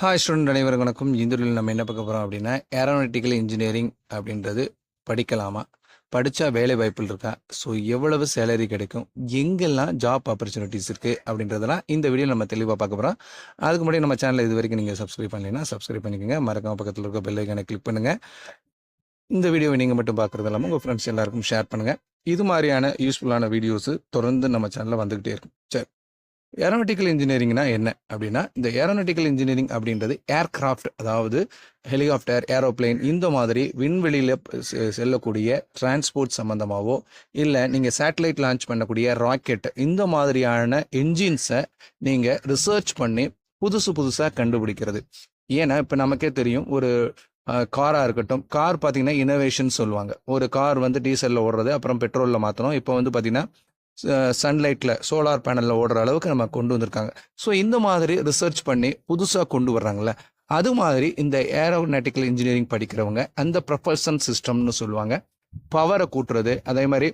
Hi student அனைவரும் வணக்கம் இந்துரில் நம்ம என்ன பார்க்க போகிறோம் அப்படின்னா ஏரோநாட்டிக்கல் இன்ஜினியரிங் அப்படின்றது படிக்கலாமா? படித்தா வேலை வாய்ப்புகள் இருக்கா? ஸோ எவ்வளவு சேலரி கிடைக்கும்? எங்கெல்லாம் ஜாப் ஆப்பர்ச்சுனிட்டிஸ் இருக்குது அப்படின்றதெல்லாம் இந்த வீடியோ நம்ம தெளிவாக பார்க்க போகிறோம் அதுக்கு முன்னாடி நம்ம சேனலை இது வரைக்கும் நீங்கள் சப்ஸ்கிரைப் பண்ணலைன்னா சப்ஸ்கிரைப் பண்ணிக்கோங்க. மறக்காம பக்கத்தில் இருக்க பெல் ஐக்கானை கிளிக் பண்ணுங்கள் இந்த வீடியோவை நீங்கள் மட்டும் பார்க்குறது இல்லாமல் உங்கள் ஃப்ரெண்ட்ஸ் எல்லாருக்கும் ஷேர் பண்ணுங்கள் இது மாதிரியான யூஸ்ஃபுல்லான வீடியோஸ் தொடர்ந்து நம்ம சேனலில் வந்துக்கிட்டே இருக்கும். சரி. ஏரோநாட்டிக்கல் இன்ஜினியரிங்னா என்ன? அப்படின்னா இந்த ஏரோநாட்டிக்கல் இன்ஜினியரிங் அப்படின்றது ஏர்கிராஃப்ட் அதாவது ஹெலிகாப்டர் ஏரோப்ளேன் இந்த மாதிரி விண்வெளியில் செல்லக்கூடிய டிரான்ஸ்போர்ட் சம்மந்தமாகவோ இல்லை நீங்கள் சேட்டலைட் லான்ச் பண்ணக்கூடிய ராக்கெட் இந்த மாதிரியான என்ஜின்ஸை நீங்கள் ரிசர்ச் பண்ணி புதுசு புதுசாக கண்டுபிடிக்கிறது. ஏன்னா இப்போ நமக்கே தெரியும் ஒரு காராக இருக்கட்டும் கார் பார்த்தீங்கன்னா இனோவேஷன் சொல்லுவாங்க. ஒரு கார் வந்து டீசலில் ஓடுறது அப்புறம் பெட்ரோலில் மாற்றணும் இப்போ வந்து பார்த்தீங்கன்னா சன்லைட்டில் சோலார் பேனலில் ஓடுற அளவுக்கு நம்ம கொண்டு வந்திருக்காங்க. ஸோ இந்த மாதிரி ரிசர்ச் பண்ணி புதுசாக கொண்டு வர்றாங்கள அது மாதிரி இந்த ஏரோநாட்டிக்கல் இன்ஜினியரிங் படிக்கிறவங்க அந்த ப்ரொபல்சன் சிஸ்டம்னு சொல்லுவாங்க பவரை கூட்டுறது அதே மாதிரி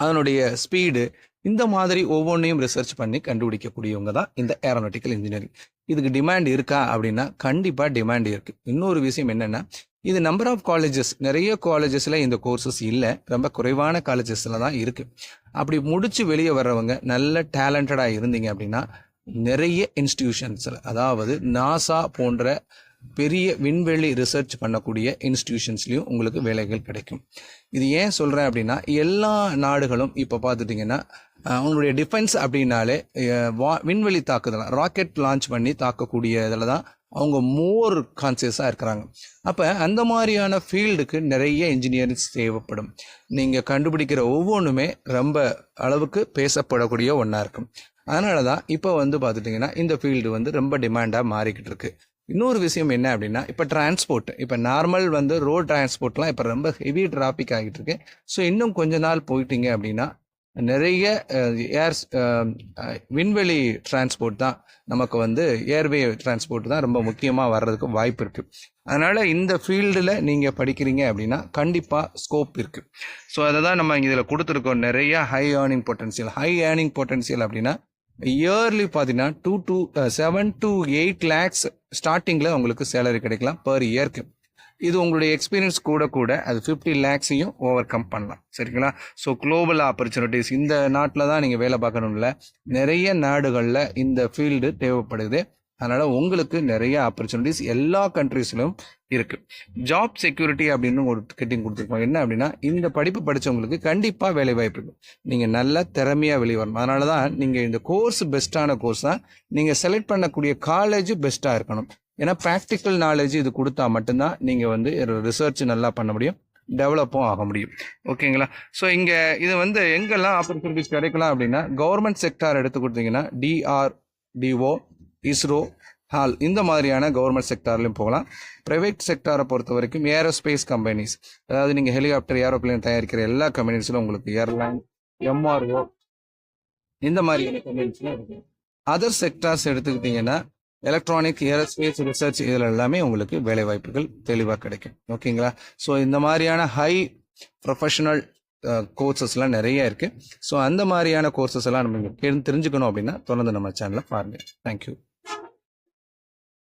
அதனுடைய ஸ்பீடு இந்த மாதிரி ஒவ்வொன்றையும் ரிசர்ச் பண்ணி கண்டுபிடிக்கக்கூடியவங்க தான் இந்த ஏரோநாட்டிக்கல் இன்ஜினியரிங் இதுக்கு டிமாண்ட் இருக்கா அப்படின்னா கண்டிப்பாக டிமாண்ட் இருக்குது இன்னொரு விஷயம் என்னென்னா இது நம்பர் ஆஃப் காலேஜஸ் நிறைய காலேஜஸில் இந்த கோர்சஸ் இல்லை. ரொம்ப குறைவான காலேஜஸில் தான் இருக்குது அப்படி முடித்து வெளியே வர்றவங்க நல்ல டேலண்டடாக இருந்தீங்க அப்படின்னா நிறைய இன்ஸ்டிடியூஷன்ஸில் அதாவது நாசா போன்ற பெரிய விண்வெளி ரிசர்ச் பண்ணக்கூடிய இன்ஸ்டிடியூஷன்ஸ்லையும் உங்களுக்கு வேலைகள் கிடைக்கும். இது ஏன் சொல்கிறேன் அப்படின்னா எல்லா நாடுகளும் இப்போ பார்த்துட்டிங்கன்னா அவங்களுடைய டிஃபென்ஸ் அப்படின்னாலே வா- விண்வெளி தாக்குதல் ராக்கெட் லான்ச் பண்ணி தாக்கக்கூடிய இதில் தான் அவங்க மோர் கான்சியஸாக இருக்கிறாங்க. அப்போ அந்த மாதிரியான ஃபீல்டுக்கு நிறைய இன்ஜினியரிங்ஸ் தேவைப்படும். நீங்கள் கண்டுபிடிக்கிற ஒவ்வொன்றுமே ரொம்ப அளவுக்கு பேசப்படக்கூடிய ஒன்றா இருக்கும். அதனால தான் இப்போ வந்து பார்த்துட்டிங்கன்னா இந்த ஃபீல்டு வந்து ரொம்ப டிமாண்டாக மாறிக்கிட்டு இருக்கு. இன்னொரு விஷயம் என்ன அப்படின்னா இப்போ டிரான்ஸ்போர்ட் இப்போ நார்மல் வந்து ரோட் டிரான்ஸ்போர்ட்லாம் இப்போ ரொம்ப ஹெவி டிராஃபிக் ஆகிட்டு இருக்கு. ஸோ இன்னும் கொஞ்ச நாள் போயிட்டீங்க அப்படின்னா நிறைய ஏர் விண்வெளி டிரான்ஸ்போர்ட் தான் நமக்கு வந்து ஏர்வே டிரான்ஸ்போர்ட் தான் ரொம்ப முக்கியமாக வர்றதுக்கு வாய்ப்பு இருக்குது அதனால் இந்த ஃபீல்டில் நீங்கள் படிக்கிறீங்க அப்படின்னா கண்டிப்பாக ஸ்கோப் இருக்குது ஸோ அதை தான் நம்ம இதில் கொடுத்துருக்கோம். நிறைய high earning potential high earning potential அப்படின்னா இயர்லி பார்த்தீங்கன்னா two two seven to eight lakhs ஸ்டார்டிங்கில் உங்களுக்கு சேலரி கிடைக்கலாம் பர் இயர்க்கு இது உங்களுடைய எக்ஸ்பீரியன்ஸ் கூட கூட அது ஃபிஃப்டி லேக்ஸையும் ஓவர் கம் பண்ணலாம். சரிங்களா? ஸோ குளோபல் ஆப்பர்ச்சுனிட்டிஸ் இந்த நாட்டில் தான் நீங்கள் வேலை பார்க்கணும்ல. நிறைய நாடுகளில் இந்த ஃபீல்டு தேவைப்படுது. அதனால் உங்களுக்கு நிறைய ஆப்பர்ச்சுனிட்டிஸ் எல்லா கண்ட்ரீஸ்லையும் இருக்குது ஜாப் செக்யூரிட்டி அப்படின்னு ஒரு கெட்டிங் கொடுத்துருக்கோம். என்ன அப்படின்னா இந்த படிப்பு படித்தவங்களுக்கு கண்டிப்பாக வேலை வாய்ப்பு இருக்கும் நீங்கள் நல்ல திறமையாக வெளியே வரணும். அதனால தான் நீங்கள் இந்த கோர்ஸ் பெஸ்ட்டான கோர்ஸ் தான் நீங்கள் செலக்ட் பண்ணக்கூடிய காலேஜ் பெஸ்ட்டாக இருக்கணும். ஏன்னா ப்ராக்டிக்கல் நாலேஜ் இது கொடுத்தா மட்டும்தான் நீங்கள் வந்து ரிசர்ச் நல்லா பண்ண முடியும் டெவலப்பும் ஆக முடியும். ஓகேங்களா ஸோ இங்கே இது வந்து எங்கெல்லாம் ஆப்பர்ச்சுனிட்டிஸ் கிடைக்கலாம் அப்படின்னா கவர்மெண்ட் செக்டார் எடுத்து கொடுத்தீங்கன்னா டிஆர்டிஓ இஸ்ரோ ஹால் இந்த மாதிரியான கவர்மெண்ட் செக்டார்லையும் போகலாம். ப்ரைவேட் செக்டாரை பொறுத்த வரைக்கும் ஏரோஸ்பேஸ் கம்பெனிஸ் அதாவது நீங்கள் ஹெலிகாப்டர் ஏரோப்ளேன் தயாரிக்கிற எல்லா கம்பெனிஸிலும் உங்களுக்கு ஏர்லைன் எம்ஆர்ஓ இந்த மாதிரியான கம்பெனிஸ்லாம் இருக்கு. அதர் செக்டார்ஸ் எடுத்துக்கிட்டிங்கன்னா எலக்ட்ரானிக் ஏரோஸ்பேஸ் ரிசர்ச் இதில் எல்லாமே உங்களுக்கு வேலை வாய்ப்புகள் தெளிவாக கிடைக்கும். ஓகேங்களா ஸோ இந்த மாதிரியான ஹை ப்ரொஃபஷனல் கோர்சஸ்லாம் நிறைய இருக்குது ஸோ அந்த மாதிரியான கோர்சஸ் எல்லாம் நம்ம தெரிஞ்சுக்கணும் அப்படின்னா தொடர்ந்து நம்ம சேனலை பாருங்கள் தேங்க்யூ